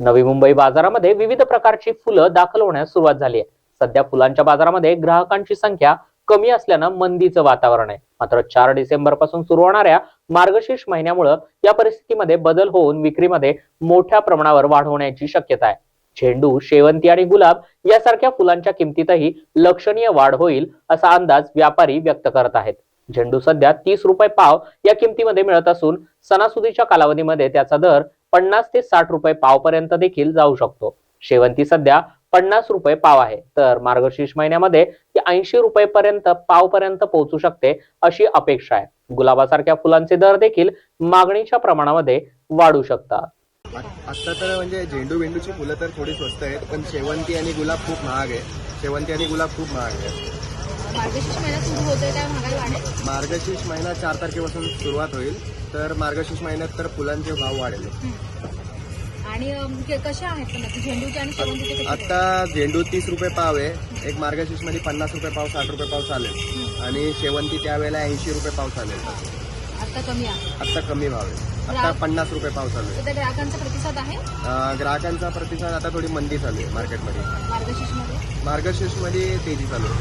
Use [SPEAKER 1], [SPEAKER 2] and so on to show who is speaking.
[SPEAKER 1] नवी मुंबई बाजारामध्ये विविध प्रकारची फुलं दाखल होण्यास सुरुवात झाली आहे. सध्या फुलांच्या बाजारामध्ये ग्राहकांची संख्या कमी असल्यानं मंदीचं वातावरण आहे. मात्र चार डिसेंबरपासून सुरू होणाऱ्या मार्गशीर्ष महिन्यामुळं या परिस्थितीमध्ये बदल होऊन विक्रीमध्ये मोठ्या प्रमाणावर वाढ होण्याची शक्यता आहे. झेंडू शेवंती आणि गुलाब यासारख्या फुलांच्या किमतीतही लक्षणीय वाढ होईल असा अंदाज व्यापारी व्यक्त करत आहेत. झेंडू सध्या तीस रुपये पाव या किमतीमध्ये मिळत असून सणासुदीच्या कालावधीमध्ये त्याचा दर पन्नास ते साठ रुपये पाव पर्यंत देखील जाऊ शकतो. शेवंती सध्या पन्नास रुपये पाव आहे. तर मार्गशीर्ष महिन्यामध्ये ती ऐंशी रुपये पर्यंत पाव पर्यंत पोहोचू शकते अशी अपेक्षा आहे. गुलाबासारख्या फुलांचे दर देखील मागणीच्या प्रमाणामध्ये वाढू शकतात.
[SPEAKER 2] आत्ता तर म्हणजे झेंडू बेंडूची फुलं तर थोडी स्वस्त आहेत पण शेवंती आणि गुलाब खूप महाग आहे. शेवंती आणि गुलाब खूप महाग आहे.
[SPEAKER 3] मार्गशीर्ष महिना
[SPEAKER 2] चार तारखेपासून सुरुवात होईल. तर मार्गशीर्ष महिन्यात तर फुलांचे भाव वाढेल.
[SPEAKER 3] आणि के- कशा आहेत? पण आता झेंडूचे आणि शेवंतीचे कसे
[SPEAKER 2] आत्ता झेंडू तीस रुपये पाव आहे. एक मार्गशीर्षमध्ये पन्नास रुपये पाव साठ रुपये पाव चालेल. आणि शेवंती त्यावेळेला ऐंशी रुपये पाव चालेल.
[SPEAKER 3] आता कमी आहे.
[SPEAKER 2] आत्ता कमी भाव आहे. आत्ता पन्नास रुपये पाव चालू आहे.
[SPEAKER 3] तर त्या ग्राहकांचा प्रतिसाद आहे?
[SPEAKER 2] अं, ग्राहकांचा प्रतिसाद आता थोडी मंदी चालू आहे मार्केटमध्ये
[SPEAKER 3] मार्गशीर्षमध्ये?
[SPEAKER 2] मार्गशीर्षमध्ये तेजी चालू आहे.